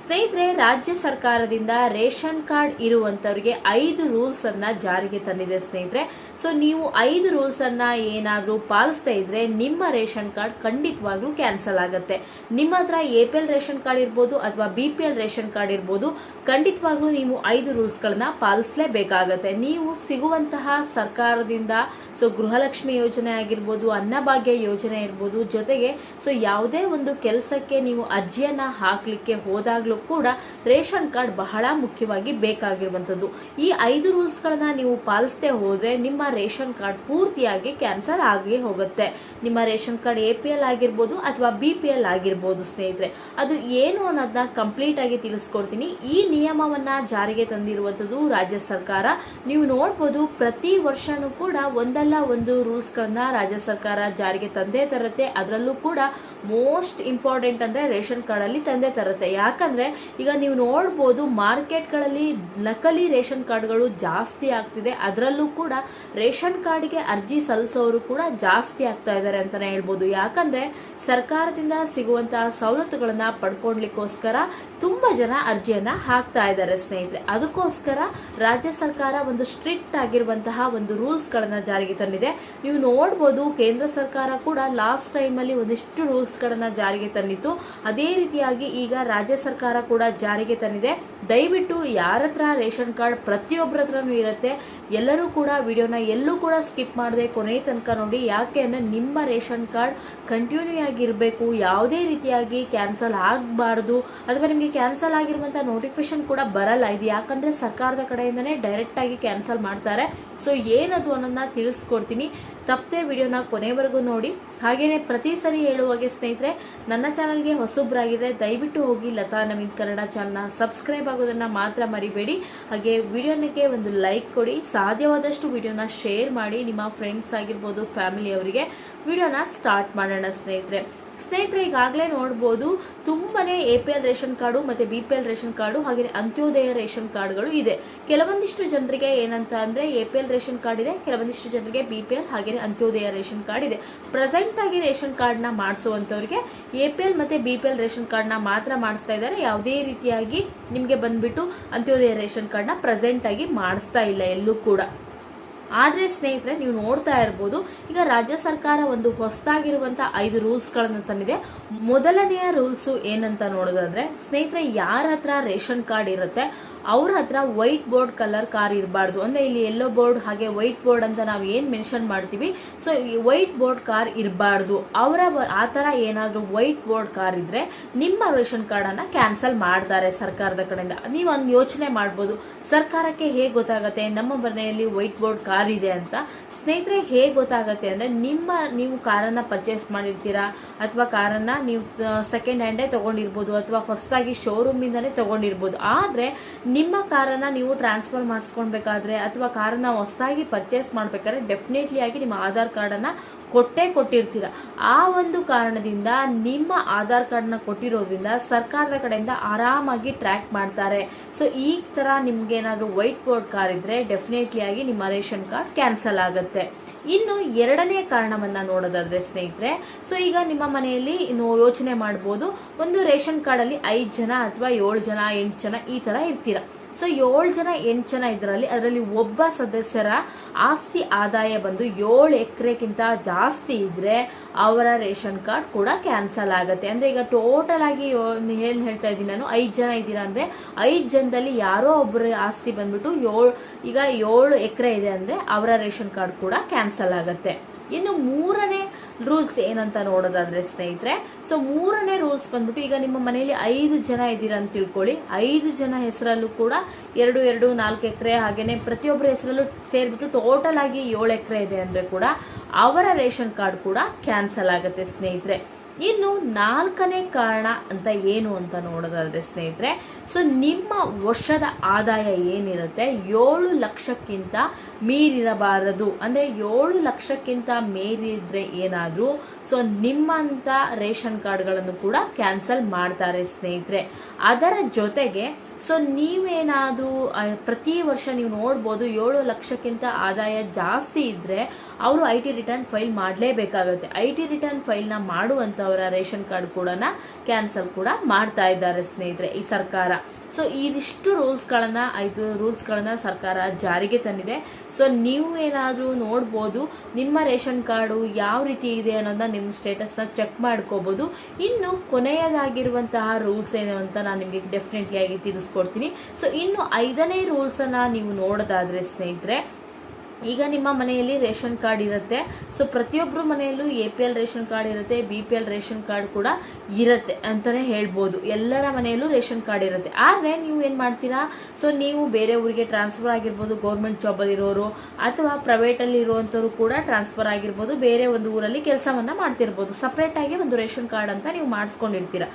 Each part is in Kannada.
ಸ್ನೇಹಿತರೆ, ರಾಜ್ಯ ಸರ್ಕಾರದಿಂದ ರೇಷನ್ ಕಾರ್ಡ್ ಇರುವಂತವರಿಗೆ ಐದು ರೂಲ್ಸ್ ಅನ್ನ ಜಾರಿಗೆ ತಂದಿದೆ ಸ್ನೇಹಿತರೆ. ಸೊ ನೀವು ಐದು ರೂಲ್ಸ್ ಅನ್ನ ಏನಾದ್ರೂ ಪಾಲಿಸ್ತಾ ಇದ್ರೆ ನಿಮ್ಮ ರೇಷನ್ ಕಾರ್ಡ್ ಖಂಡಿತವಾಗ್ಲೂ ಕ್ಯಾನ್ಸಲ್ ಆಗುತ್ತೆ. ನಿಮ್ಮ ಹತ್ರ A P L ration card ಇರ್ಬೋದು ಅಥವಾ B P L ration card ಇರ್ಬೋದು, ಖಂಡಿತವಾಗ್ಲೂ ನೀವು ಐದು ರೂಲ್ಸ್ ಗಳನ್ನ ಪಾಲಿಸಲೇಬೇಕಾಗತ್ತೆ. ನೀವು ಸಿಗುವಂತಹ ಸರ್ಕಾರದಿಂದ ಸೊ ಗೃಹಲಕ್ಷ್ಮಿ ಯೋಜನೆ ಆಗಿರ್ಬೋದು, ಅನ್ನಭಾಗ್ಯ ಯೋಜನೆ ಇರ್ಬೋದು ಜೊತೆಗೆ ಸೊ ಯಾವುದೇ ಒಂದು ಕೆಲಸಕ್ಕೆ ನೀವು ಅರ್ಜಿಯನ್ನ ಹಾಕ್ಲಿಕ್ಕೆ ಹೋದಾಗ್ಲೂ ಕೂಡ ರೇಷನ್ ಕಾರ್ಡ್ ಬಹಳ ಮುಖ್ಯವಾಗಿ ಬೇಕಾಗಿರುವಂತದ್ದು ಈ ಐದು ರೂಲ್ಸ್ ಗಳನ್ನ ನೀವು ಪಾಲಿಸದೆ ಹೋದ್ರೆ ನಿಮ್ಮ ರೇಷನ್ ಕಾರ್ಡ್ ಪೂರ್ತಿಯಾಗಿ ಕ್ಯಾನ್ಸಲ್ ಆಗಿ ಹೋಗುತ್ತೆ. ನಿಮ್ಮ ration card A P L ಆಗಿರ್ಬೋದು ಅಥವಾ ಬಿ ಪಿ ಎಲ್ ಆಗಿರ್ಬೋದು ಸ್ನೇಹಿತರೆ. ಅದು ಏನು ಅನ್ನೋದನ್ನ ಕಂಪ್ಲೀಟ್ ಆಗಿ ತಿಳಿಸ್ಕೊಡ್ತೀನಿ. ಈ ನಿಯಮವನ್ನ ಜಾರಿಗೆ ತಂದಿರುವಂತದ್ದು ರಾಜ್ಯ ಸರ್ಕಾರ. ನೀವು ನೋಡ್ಬೋದು ಪ್ರತಿ ವರ್ಷನೂ ಕೂಡ ಒಂದಲ್ಲ ಒಂದು ರೂಲ್ಸ್ ಗಳನ್ನ ರಾಜ್ಯ ಸರ್ಕಾರ ಜಾರಿಗೆ ತಂದೇ ತರುತ್ತೆ. ಅದರಲ್ಲೂ ಕೂಡ ಮೋಸ್ಟ್ ಇಂಪಾರ್ಟೆಂಟ್ ಅಂದ್ರೆ ರೇಷನ್ ಕಾರ್ಡ್ ಅಲ್ಲಿ ತಂದೆ ತರುತ್ತೆ. ಯಾಕಂದ್ರೆ ಈಗ ನೀವು ನೋಡ್ಬೋದು ಮಾರ್ಕೆಟ್ಗಳಲ್ಲಿ ನಕಲಿ ರೇಷನ್ ಕಾರ್ಡ್ಗಳು ಜಾಸ್ತಿ ಆಗ್ತಿದೆ. ಅದರಲ್ಲೂ ಕೂಡ ರೇಷನ್ ಕಾರ್ಡ್ಗೆ ಅರ್ಜಿ ಸಲ್ಲಿಸೋರು ಕೂಡ ಜಾಸ್ತಿ ಆಗ್ತಾ ಇದ್ದಾರೆ ಅಂತಾನೆ ಹೇಳ್ಬೋದು. ಯಾಕಂದ್ರೆ ಸರ್ಕಾರದಿಂದ ಸಿಗುವಂತಹ ಸವಲತ್ತುಗಳನ್ನು ಪಡ್ಕೊಳ್ಲಿಕ್ಕೋಸ್ಕರ ತುಂಬಾ ಜನ ಅರ್ಜಿಯನ್ನ ಹಾಕ್ತಾ ಇದ್ದಾರೆ ಸ್ನೇಹಿತರೆ. ಅದಕ್ಕೋಸ್ಕರ ರಾಜ್ಯ ಸರ್ಕಾರ ಒಂದು ಸ್ಟ್ರಿಕ್ಟ್ ಆಗಿರುವಂತಹ ಒಂದು ರೂಲ್ಸ್ ಗಳನ್ನ ಜಾರಿಗೆ ತಂದಿದೆ. ನೀವು ನೋಡ್ಬೋದು ಕೇಂದ್ರ ಸರ್ಕಾರ ಕೂಡ ಲಾಸ್ಟ್ ಟೈಮಲ್ಲಿ ಒಂದಿಷ್ಟು ರೂಲ್ಸ್ಗಳನ್ನು ಜಾರಿಗೆ ತಂದಿತ್ತು. ಅದೇ ರೀತಿಯಾಗಿ ಈಗ ರಾಜ್ಯ ಸರ್ಕಾರ ಕೂಡ ಜಾರಿಗೆ ತಂದಿದೆ. ದಯವಿಟ್ಟು ಯಾರ ಹತ್ರ ರೇಷನ್ ಕಾರ್ಡ್ ಪ್ರತಿಯೊಬ್ಬರ ಹತ್ರನೂ ಇರುತ್ತೆ. ಎಲ್ಲರೂ ಕೂಡ ವಿಡಿಯೋನ ಎಲ್ಲೂ ಕೂಡ ಸ್ಕಿಪ್ ಮಾಡದೆ ಕೊನೆ ತನಕ ನೋಡಿ. ಯಾಕೆ ಅಂದ್ರೆ ನಿಮ್ಮ ರೇಷನ್ ಕಾರ್ಡ್ ಕಂಟಿನ್ಯೂ ಆಗಿರಬೇಕು. ಯಾವುದೇ ರೀತಿಯಾಗಿ ಕ್ಯಾನ್ಸಲ್ ಆಗಬಾರ್ದು. ಅಥವಾ ನಿಮಗೆ ಕ್ಯಾನ್ಸಲ್ ಆಗಿರುವಂತಹ ನೋಟಿಫಿಕೇಶನ್ ಕೂಡ ಬರಲ್ಲ. ಇದು ಯಾಕಂದ್ರೆ ಸರ್ಕಾರದ ಕಡೆಯಿಂದನೇ ಡೈರೆಕ್ಟ್ ಆಗಿ ಕ್ಯಾನ್ಸಲ್ ಮಾಡ್ತಾರೆ. ಸೊ ಏನದು ಅನ್ನೋದನ್ನ ತಿಳಿಸ್ಕೊಡ್ತೀನಿ. ತಪ್ಪದೆ ವಿಡಿಯೋನ ಕೊನೆವರೆಗೂ ನೋಡಿ. ಹಾಗೇನೆ ಪ್ರತಿ ಸರಿ ಹೇಳುವಾಗೆ ಸ್ನೇಹಿತರೆ, ನನ್ನ ಚಾನಲ್ಗೆ ಹೊಸಬ್ರಾಗಿದ್ರೆ ದಯವಿಟ್ಟು ಹೋಗಿ ಲತಾ ನವೀನ್ ಕನ್ನಡ ಚಾನಲ್ನ ಸಬ್ಸ್ಕ್ರೈಬ್ ಆಗೋದನ್ನ ಮಾತ್ರ ಮರಿಬೇಡಿ. ಹಾಗೆ ವಿಡಿಯೋನಿಗೆ ಒಂದು ಲೈಕ್ ಕೊಡಿ, ಸಾಧ್ಯವಾದಷ್ಟು ವಿಡಿಯೋನ ಶೇರ್ ಮಾಡಿ, ನಿಮ್ಮ ಫ್ರೆಂಡ್ಸ್ ಆಗಿರ್ಬೋದು ಫ್ಯಾಮಿಲಿ ಅವರಿಗೆ ವಿಡಿಯೋನ ಸ್ಟಾರ್ಟ್ ಮಾಡೋಣ ಸ್ನೇಹಿತರೆ. ಸ್ನೇಹಿತರೆ, ಈಗಾಗಲೇ ನೋಡ್ಬೋದು ತುಂಬನೇ A P L ration card ಮತ್ತೆ B P L ration card ಹಾಗೆಯೇ ಅಂತ್ಯೋದಯ ರೇಷನ್ ಕಾರ್ಡ್ಗಳು ಇದೆ. ಕೆಲವೊಂದಿಷ್ಟು ಜನರಿಗೆ ಏನಂತ ಅಂದ್ರೆ A P L ration card ಇದೆ, ಕೆಲವೊಂದಿಷ್ಟು ಜನರಿಗೆ ಬಿ ಪಿ ಎಲ್ ಹಾಗೆ ಅಂತ್ಯೋದಯ ರೇಷನ್ ಕಾರ್ಡ್ ಇದೆ. ಪ್ರೆಸೆಂಟ್ ಆಗಿ ರೇಷನ್ ಕಾರ್ಡ್ ಮಾಡಿಸುವಂಥವ್ರಿಗೆ ಎ ಪಿ ಎಲ್ ಮತ್ತೆ ಬಿ ಪಿ ಎಲ್ ರೇಷನ್ ಕಾರ್ಡ್ನ ಮಾತ್ರ ಮಾಡಿಸ್ತಾ ಇದ್ದಾರೆ. ಯಾವುದೇ ರೀತಿಯಾಗಿ ನಿಮಗೆ ಬಂದ್ಬಿಟ್ಟು ಅಂತ್ಯೋದಯ ರೇಷನ್ ಕಾರ್ಡ್ನ ಪ್ರೆಸೆಂಟ್ ಆಗಿ ಮಾಡಿಸ್ತಾ ಇಲ್ಲ ಎಲ್ಲೂ ಕೂಡ. ಆದ್ರೆ ಸ್ನೇಹಿತರೆ, ನೀವು ನೋಡ್ತಾ ಇರ್ಬೋದು, ಈಗ ರಾಜ್ಯ ಸರ್ಕಾರ ಒಂದು ಹೊಸದಾಗಿರುವಂತಹ ಐದು ರೂಲ್ಸ್ ಗಳನ್ನ ತಂದಿದೆ. ಮೊದಲನೆಯ ರೂಲ್ಸ್ ಏನಂತ ನೋಡೋದಾದ್ರೆ, ಸ್ನೇಹಿತರೆ, ಯಾರ ಹತ್ರ ರೇಷನ್ ಕಾರ್ಡ್ ಇರುತ್ತೆ ಅವ್ರ ಹತ್ರ ವೈಟ್ ಬೋರ್ಡ್ ಕಲರ್ ಕಾರ್ ಇರಬಾರ್ದು. ಅಂದ್ರೆ ಇಲ್ಲಿ ಯೆಲ್ಲೋ ಬೋರ್ಡ್ ಹಾಗೆ ವೈಟ್ ಬೋರ್ಡ್ ಅಂತ ನಾವು ಏನ್ ಮೆನ್ಷನ್ ಮಾಡ್ತೀವಿ. ಸೊ ಈ ವೈಟ್ ಬೋರ್ಡ್ ಕಾರ್ ಇರಬಾರ್ದು. ಅವರ ಆ ಥರ ಏನಾದ್ರೂ ವೈಟ್ ಬೋರ್ಡ್ ಕಾರ್ ಇದ್ರೆ ನಿಮ್ಮ ರೇಷನ್ ಕಾರ್ಡ್ ಅನ್ನ ಕ್ಯಾನ್ಸಲ್ ಮಾಡ್ತಾರೆ ಸರ್ಕಾರದ ಕಡೆಯಿಂದ. ನೀವು ಯೋಚನೆ ಮಾಡ್ಬೋದು. ಸರ್ಕಾರಕ್ಕೆ ಹೇಗೆ ಗೊತ್ತಾಗತ್ತೆ? ನಮ್ಮ ಮನೆಯಲ್ಲಿ ವೈಟ್ ಬೋರ್ಡ್ ಕಾರ್ ಇದೆ ಅಂತ. ಸ್ನೇಹಿತರೆ, ಹೇಗೆ ಗೊತ್ತಾಗತ್ತೆ ಅಂದ್ರೆ ನಿಮ್ಮ ನೀವು ಕಾರನ್ನ ಪರ್ಚೇಸ್ ಮಾಡಿರ್ತೀರಾ? ಅಥವಾ ಕಾರನ್ನ ನೀವು ಸೆಕೆಂಡ್ ಹ್ಯಾಂಡೇ ತಗೊಂಡಿರ್ಬೋದು. ಅಥವಾ ಹೊಸದಾಗಿ ಶೋರೂಮ್ ಇಂದಾನೆ ತಗೊಂಡಿರ್ಬೋದು. ಆದ್ರೆ ನಿಮ್ಮ ಕಾರನ್ನ ನೀವು ಟ್ರಾನ್ಸ್ಫರ್ ಮಾಡಿಸ್ಕೊಳ್ಬೇಕಾದ್ರೆ ಅಥವಾ ಕಾರನ್ನ ಹೊಸದಾಗಿ ಪರ್ಚೇಸ್ ಮಾಡ್ಬೇಕಾದ್ರೆ ಡೆಫಿನೆಟ್ಲಿ ಆಗಿ ನಿಮ್ಮ ಆಧಾರ್ ಕಾರ್ಡ್ ಅನ್ನ ಕೊಟ್ಟೇ ಕೊಟ್ಟಿರ್ತೀರ. ಆ ಒಂದು ಕಾರಣದಿಂದ ನಿಮ್ಮ ಆಧಾರ್ ಕಾರ್ಡ್ನ ಕೊಟ್ಟಿರೋದ್ರಿಂದ ಸರ್ಕಾರದ ಕಡೆಯಿಂದ ಆರಾಮಾಗಿ ಟ್ರ್ಯಾಕ್ ಮಾಡ್ತಾರೆ. ಸೊ ಈ ತರ ನಿಮ್ಗೆ ಏನಾದ್ರು ವೈಟ್ ಬೋರ್ಡ್ ಕಾರ್ ಇದ್ರೆ ಡೆಫಿನೆಟ್ಲಿ ಆಗಿ ನಿಮ್ಮ ರೇಷನ್ ಕಾರ್ಡ್ ಕ್ಯಾನ್ಸಲ್ ಆಗುತ್ತೆ. ಇನ್ನು ಎರಡನೇ ಕಾರಣವನ್ನ ನೋಡೋದಾದ್ರೆ ಸ್ನೇಹಿತರೆ ಸೊ ಈಗ ನಿಮ್ಮ ಮನೆಯಲ್ಲಿ ಯೋಚನೆ ಮಾಡ್ಬೋದು, ಒಂದು ರೇಷನ್ ಕಾರ್ಡ್ ಅಲ್ಲಿ ಐದ್ ಜನ ಅಥವಾ ಏಳು ಜನ, ಎಂಟು ಜನ ಈ ತರ ಇರ್ತೀರ. ಸೊ ಏಳು ಜನ, ಎಂಟು ಜನ ಇದರಲ್ಲಿ, ಅದರಲ್ಲಿ ಒಬ್ಬ ಸದಸ್ಯರ ಆಸ್ತಿ ಆದಾಯ ಬಂದು ಏಳು ಎಕರೆಗಿಂತ ಜಾಸ್ತಿ ಇದ್ರೆ ಅವರ ರೇಷನ್ ಕಾರ್ಡ್ ಕೂಡ ಕ್ಯಾನ್ಸಲ್ ಆಗುತ್ತೆ. ಅಂದ್ರೆ ಈಗ ಟೋಟಲ್ ಆಗಿ ಏನ್ ಹೇಳ್ತಾ ಇದ್ದೀನಿ ನಾನು, ಐದು ಜನ ಇದ್ದೀರಾ ಅಂದ್ರೆ ಐದು ಜನದಲ್ಲಿ ಯಾರೋ ಒಬ್ಬರ ಆಸ್ತಿ ಬಂದ್ಬಿಟ್ಟು ಏಳು ಈಗ ಏಳು ಎಕರೆ ಇದೆ ಅಂದ್ರೆ ಅವರ ರೇಷನ್ ಕಾರ್ಡ್ ಕೂಡ ಕ್ಯಾನ್ಸಲ್ ಆಗುತ್ತೆ. ಇನ್ನು ಮೂರನೇ ರೂಲ್ಸ್ ಏನಂತ ನೋಡೋದಾದ್ರೆ ಸ್ನೇಹಿತರೆ ಸೊ ಮೂರನೇ ರೂಲ್ಸ್ ಬಂದ್ಬಿಟ್ಟು ಈಗ ನಿಮ್ಮ ಮನೆಯಲ್ಲಿ ಐದು ಜನ ಇದ್ದೀರಾ ಅಂತ ತಿಳ್ಕೊಳ್ಳಿ. ಐದು ಜನ ಹೆಸರಲ್ಲೂ ಕೂಡ ಎರಡು ಎರಡು, ನಾಲ್ಕು ಎಕರೆ ಹಾಗೇನೆ ಪ್ರತಿಯೊಬ್ಬರ ಹೆಸರಲ್ಲೂ ಸೇರ್ಬಿಟ್ಟು ಟೋಟಲ್ ಆಗಿ ಏಳು ಎಕರೆ ಇದೆ ಅಂದ್ರೆ ಕೂಡ ಅವರ ರೇಷನ್ ಕಾರ್ಡ್ ಕೂಡ ಕ್ಯಾನ್ಸಲ್ ಆಗುತ್ತೆ ಸ್ನೇಹಿತರೆ. ಇನ್ನು ನಾಲ್ಕನೇ ಕಾರಣ ಅಂತ ಏನು ಅಂತ ನೋಡೋದಾದ್ರೆ ಸ್ನೇಹಿತರೆ, ಸೊ ನಿಮ್ಮ ವರ್ಷದ ಆದಾಯ ಏನಿರುತ್ತೆ? ಏಳು ಲಕ್ಷಕ್ಕಿಂತ ಮೀರಿರಬಾರದು. ಅಂದರೆ ಏಳು ಲಕ್ಷಕ್ಕಿಂತ ಮೀರಿದ್ರೆ ಏನಾದರೂ, ಸೊ ನಿಮ್ಮಂಥ ರೇಷನ್ ಕಾರ್ಡ್ಗಳನ್ನು ಕೂಡ ಕ್ಯಾನ್ಸಲ್ ಮಾಡ್ತಾರೆ ಸ್ನೇಹಿತರೆ. ಅದರ ಜೊತೆಗೆ ಸೊ ನೀವೇನಾದರೂ ಪ್ರತಿ ವರ್ಷ ನೀವು ನೋಡ್ಬೋದು ಏಳು ಲಕ್ಷಕ್ಕಿಂತ ಆದಾಯ ಜಾಸ್ತಿ ಇದ್ದರೆ ಅವರು ಐ ಟಿ ರಿಟರ್ನ್ ಫೈಲ್ ಮಾಡಲೇಬೇಕಾಗುತ್ತೆ. ಐ ಟಿ ರಿಟರ್ನ್ ಫೈಲ್ನ ಮಾಡುವಂಥವರ ರೇಷನ್ ಕಾರ್ಡ್ ಕೂಡ ಕ್ಯಾನ್ಸಲ್ ಕೂಡ ಮಾಡ್ತಾ ಇದ್ದಾರೆ ಸ್ನೇಹಿತರೆ ಈ ಸರ್ಕಾರ. ಸೊ ಇದಿಷ್ಟು ರೂಲ್ಸ್ಗಳನ್ನು ಐದು ರೂಲ್ಸ್ಗಳನ್ನು ಸರ್ಕಾರ ಜಾರಿಗೆ ತಂದಿದೆ. ಸೊ ನೀವು ಏನಾದರೂ ನೋಡ್ಬೋದು, ನಿಮ್ಮ ರೇಷನ್ ಕಾರ್ಡು ಯಾವ ರೀತಿ ಇದೆ ಅನ್ನೋದನ್ನ ನಿಮ್ಮ ಸ್ಟೇಟಸ್ನ ಚೆಕ್ ಮಾಡ್ಕೋಬೋದು. ಇನ್ನು ಕೊನೆಯದಾಗಿರುವಂತಹ ರೂಲ್ಸ್ ಏನು ಅಂತ ನಾನು ನಿಮಗೆ ಡೆಫಿನೆಟ್ಲಿ ಆಗಿ ತಿಳಿಸ್ಕೊಡ್ತೀನಿ. ಸೊ ಇನ್ನು ಐದನೇ ರೂಲ್ಸನ್ನು ನೀವು ನೋಡೋದಾದರೆ ಸ್ನೇಹಿತರೆ ಈಗ ನಿಮ್ಮ ಮನೆಯಲ್ಲಿ ರೇಷನ್ ಕಾರ್ಡ್ ಇರುತ್ತೆ. ಸೊ ಪ್ರತಿಯೊಬ್ಬರು ಮನೆಯಲ್ಲೂ A P L ration card ಇರುತ್ತೆ B P L ration card ಕೂಡ ಇರುತ್ತೆ ಅಂತಲೇ ಹೇಳ್ಬೋದು. ಎಲ್ಲರ ಮನೆಯಲ್ಲೂ ರೇಷನ್ ಕಾರ್ಡ್ ಇರುತ್ತೆ. ಆದರೆ ನೀವು ಏನು ಮಾಡ್ತೀರಾ? ಸೊ ನೀವು ಬೇರೆ ಊರಿಗೆ ಟ್ರಾನ್ಸ್ಫರ್ ಆಗಿರ್ಬೋದು ಗೌರ್ಮೆಂಟ್ ಜಾಬಲ್ಲಿರೋರು ಅಥವಾ ಪ್ರೈವೇಟಲ್ಲಿ ಇರುವಂಥವ್ರು ಕೂಡ ಟ್ರಾನ್ಸ್ಫರ್ ಆಗಿರ್ಬೋದು, ಬೇರೆ ಒಂದು ಊರಲ್ಲಿ ಕೆಲಸವನ್ನು ಮಾಡ್ತಿರ್ಬೋದು. ಸಪ್ರೇಟಾಗಿ ಒಂದು ರೇಷನ್ ಕಾರ್ಡ್ ಅಂತ ನೀವು ಮಾಡಿಸ್ಕೊಂಡಿರ್ತೀರ.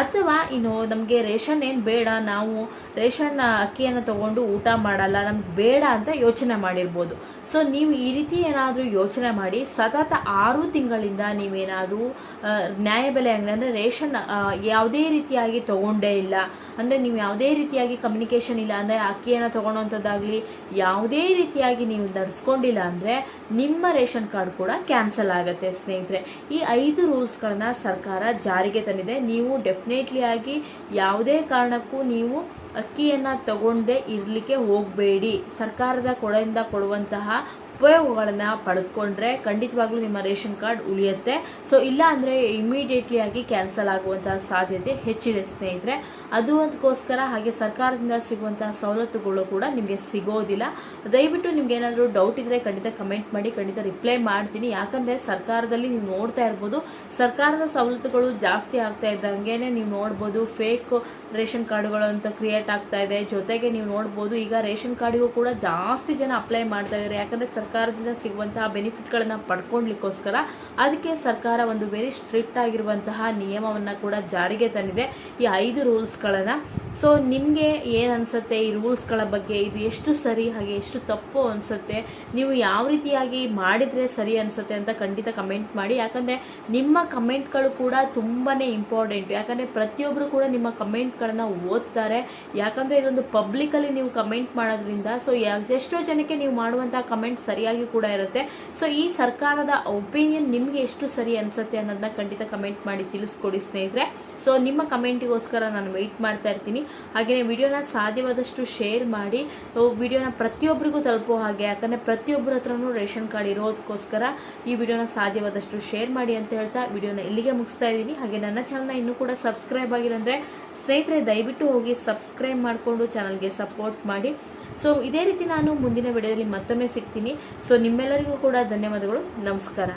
ಅಥವಾ ಇನ್ನು ನಮಗೆ ರೇಷನ್ ಏನು ಬೇಡ, ನಾವು ರೇಷನ್ ಅಕ್ಕಿಯನ್ನು ತೊಗೊಂಡು ಊಟ ಮಾಡಲ್ಲ, ನಮ್ಗೆ ಬೇಡ ಅಂತ ಯೋಚನೆ ಮಾಡಿರ್ಬೋದು. ಸೊ ನೀವು ಈ ರೀತಿ ಏನಾದರೂ ಯೋಚನೆ ಮಾಡಿ ಸತತ ಆರು ತಿಂಗಳಿಂದ ನೀವೇನಾದರೂ ನ್ಯಾಯಬೆಲೆ ಅಂಗಡಿ ಅಂದರೆ ರೇಷನ್ ಯಾವುದೇ ರೀತಿಯಾಗಿ ತಗೊಂಡೇ ಇಲ್ಲ. ಅಂದರೆ ನೀವು ಯಾವುದೇ ರೀತಿಯಾಗಿ ಕಮ್ಯುನಿಕೇಷನ್ ಇಲ್ಲ. ಅಂದರೆ ಅಕ್ಕಿಯನ್ನು ತೊಗೊಳೋಂಥದ್ದಾಗಲಿ ಯಾವುದೇ ರೀತಿಯಾಗಿ ನೀವು ನಡೆಸ್ಕೊಂಡಿಲ್ಲ ಅಂದರೆ ನಿಮ್ಮ ರೇಷನ್ ಕಾರ್ಡ್ ಕೂಡ ಕ್ಯಾನ್ಸಲ್ ಆಗುತ್ತೆ ಸ್ನೇಹಿತರೆ. ಈ ಐದು ರೂಲ್ಸ್ಗಳನ್ನ ಸರ್ಕಾರ ಜಾರಿಗೆ ತಂದಿದೆ. ನೀವು ಡೆಫಿನೆಟ್ಲಿ ಆಗಿ ಯಾವುದೇ ಕಾರಣಕ್ಕೂ ನೀವು ಅಕ್ಕಿಯನ್ನು ತಗೊಂಡೇ ಇರಲಿಕ್ಕೆ ಹೋಗಬೇಡಿ. ಸರ್ಕಾರದ ಕೊಡೆಯಿಂದ ಕೊಡುವಂತಹ ಉಪಯೋಗಗಳನ್ನು ಪಡೆದುಕೊಂಡ್ರೆ ಖಂಡಿತವಾಗ್ಲೂ ನಿಮ್ಮ ರೇಷನ್ ಕಾರ್ಡ್ ಉಳಿಯುತ್ತೆ. ಸೊ ಇಲ್ಲ ಅಂದರೆ ಇಮಿಡಿಯೇಟ್ಲಿ ಆಗಿ ಕ್ಯಾನ್ಸಲ್ ಆಗುವಂತಹ ಸಾಧ್ಯತೆ ಹೆಚ್ಚಿದೆ ಸ್ನೇಹಿತರೆ. ಅದು ಅದಕ್ಕೋಸ್ಕರ ಹಾಗೆ ಸರ್ಕಾರದಿಂದ ಸಿಗುವಂತಹ ಸವಲತ್ತುಗಳು ಕೂಡ ನಿಮಗೆ ಸಿಗೋದಿಲ್ಲ. ದಯವಿಟ್ಟು ನಿಮ್ಗೆ ಏನಾದರೂ ಡೌಟ್ ಇದ್ರೆ ಖಂಡಿತ ಕಮೆಂಟ್ ಮಾಡಿ, ಖಂಡಿತ ರಿಪ್ಲೈ ಮಾಡ್ತೀನಿ. ಯಾಕಂದ್ರೆ ಸರ್ಕಾರದಲ್ಲಿ ನೀವು ನೋಡ್ತಾ ಇರ್ಬೋದು. ಸರ್ಕಾರದ ಸವಲತ್ತುಗಳು ಜಾಸ್ತಿ ಆಗ್ತಾ ಇದ್ದಂಗೆ ನೀವು ನೋಡ್ಬೋದು ಫೇಕ್ ರೇಷನ್ ಕಾರ್ಡ್ಗಳು ಅಂತ ಕ್ರಿಯೇಟ್ ಆಗ್ತಾ ಇದೆ. ಜೊತೆಗೆ ನೀವು ನೋಡ್ಬೋದು, ಈಗ ರೇಷನ್ ಕಾರ್ಡಿಗೂ ಕೂಡ ಜಾಸ್ತಿ ಜನ ಅಪ್ಲೈ ಮಾಡ್ತಾ ಇದ್ದಾರೆ ಯಾಕಂದ್ರೆ ಸರ್ಕಾರದಿಂದ ಸಿಗುವಂತಹ ಬೆನಿಫಿಟ್ಗಳನ್ನು ಪಡ್ಕೊಳ್ಲಿಕ್ಕೋಸ್ಕರ ಅದಕ್ಕೆ ಸರ್ಕಾರ ಒಂದು ವೆರಿ ಸ್ಟ್ರಿಕ್ಟ್ ಆಗಿರುವಂತಹ ನಿಯಮವನ್ನ ಕೂಡ ಜಾರಿಗೆ ತಂದಿದೆ. ಈ ಐದು ರೂಲ್ಸ್ಗಳನ್ನ ಸೊ ನಿಮಗೆ ಏನು ಅನಿಸುತ್ತೆ ಈ ರೂಲ್ಸ್ಗಳ ಬಗ್ಗೆ ಇದು ಎಷ್ಟು ಸರಿ, ಹಾಗೆ ಎಷ್ಟು ತಪ್ಪು ಅನಿಸುತ್ತೆ? ನೀವು ಯಾವ ರೀತಿಯಾಗಿ ಮಾಡಿದರೆ ಸರಿ ಅನ್ಸುತ್ತೆ ಅಂತ ಖಂಡಿತ ಕಮೆಂಟ್ ಮಾಡಿ. ಯಾಕಂದರೆ ನಿಮ್ಮ ಕಮೆಂಟ್ಗಳು ಕೂಡ ತುಂಬಾ ಇಂಪಾರ್ಟೆಂಟ್ ಯಾಕಂದರೆ ಪ್ರತಿಯೊಬ್ಬರು ಕೂಡ ನಿಮ್ಮ ಕಮೆಂಟ್ಗಳನ್ನ ಓದ್ತಾರೆ. ಯಾಕಂದರೆ ಇದೊಂದು ಪಬ್ಲಿಕಲ್ಲಿ ನೀವು ಕಮೆಂಟ್ ಮಾಡೋದ್ರಿಂದ ಸೊ ಎಷ್ಟೋ ಜನಕ್ಕೆ ನೀವು ಮಾಡುವಂಥ ಕಮೆಂಟ್ ಸರಿಯಾಗಿ ಕೂಡ ಇರುತ್ತೆ. ಸೊ ಈ ಸರ್ಕಾರದ ಒಪಿನಿಯನ್ ನಿಮಗೆ ಎಷ್ಟು ಸರಿ ಅನ್ಸುತ್ತೆ ಅನ್ನೋದನ್ನ ಖಂಡಿತ ಕಮೆಂಟ್ ಮಾಡಿ ತಿಳಿಸ್ಕೊಡಿ ಸ್ನೇಹಿತರೆ. ಸೊ ನಿಮ್ಮ ಕಮೆಂಟಿಗೋಸ್ಕರ ನಾನು ವೆಯ್ಟ್ ಮಾಡ್ತಾ ಇರ್ತೀನಿ. ಹಾಗೆಯೇ ವಿಡಿಯೋನ ಸಾಧ್ಯವಾದಷ್ಟು ಶೇರ್ ಮಾಡಿ. ವಿಡಿಯೋನ ಪ್ರತಿಯೊಬ್ಬರಿಗೂ ತಲುಪೋ ಹಾಗೆ, ಯಾಕಂದರೆ ಪ್ರತಿಯೊಬ್ಬರ ಹತ್ರನೂ ರೇಷನ್ ಕಾರ್ಡ್ ಇರೋದಕ್ಕೋಸ್ಕರ ಈ ವಿಡಿಯೋನ ಸಾಧ್ಯವಾದಷ್ಟು ಶೇರ್ ಮಾಡಿ ಅಂತ ಹೇಳ್ತಾ ವಿಡಿಯೋನ ಇಲ್ಲಿಗೆ ಮುಗಿಸ್ತಾ ಇದ್ದೀನಿ. ಹಾಗೆ ನನ್ನ ಚಾನಲ್ನ ಇನ್ನೂ ಕೂಡ ಸಬ್ಸ್ಕ್ರೈಬ್ ಆಗಿರಂದ್ರೆ ಸ್ನೇಹಿತರೆ ದಯವಿಟ್ಟು ಹೋಗಿ ಸಬ್ಸ್ಕ್ರೈಬ್ ಮಾಡಿಕೊಂಡು ಚಾನಲ್ಗೆ ಸಪೋರ್ಟ್ ಮಾಡಿ. ಸೊ ಇದೇ ರೀತಿ ನಾನು ಮುಂದಿನ ವಿಡಿಯೋದಲ್ಲಿ ಮತ್ತೊಮ್ಮೆ ಸಿಗ್ತೀನಿ. ಸೊ ನಿಮ್ಮೆಲ್ಲರಿಗೂ ಕೂಡ ಧನ್ಯವಾದಗಳು. ನಮಸ್ಕಾರ.